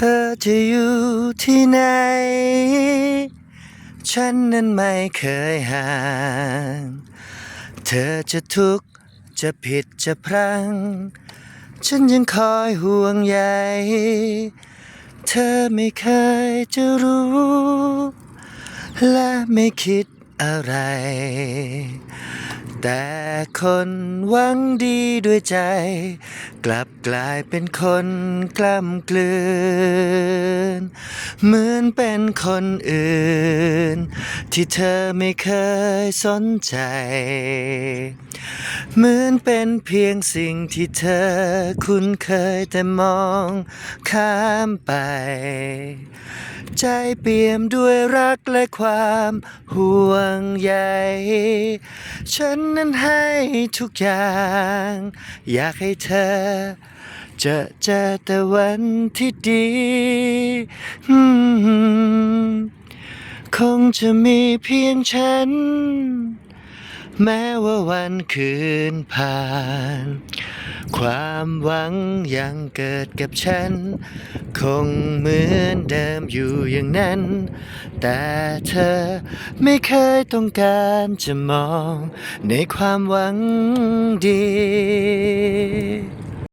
ธอจะอยู่ที่ไหน ฉันนั้นไม่เคยห่าง เธอจะทุกข์จะผิดจะพลัง ฉันยังคอยห่วงใย เธอไม่เคยจะรู้ และไม่คิดอะไร แต่คนหวังดีด้วยใจ กลับกลายเป็นคนกล้ำกลืน เหมือนเป็นคนอื่น ที่เธอไม่เคยสนใจ เหมือนเป็นเพียงสิ่งที่เธอคุ้นเคยแต่มองข้ามไป ใจเปี่ยมด้วยรักและความห่วงใย ฉันนั้นให้ทุกอย่าง อยากให้เธอ เจะเจอแต่วันที่ดีคงจะมีเพียงฉัน แม้ว่าวันคืนผ่าน ความหวังยังเกิดกับฉัน คงเหมือนเดิมอยู่อย่างนั้น แต่เธอไม่เคยต้องการจะมองในความหวังดี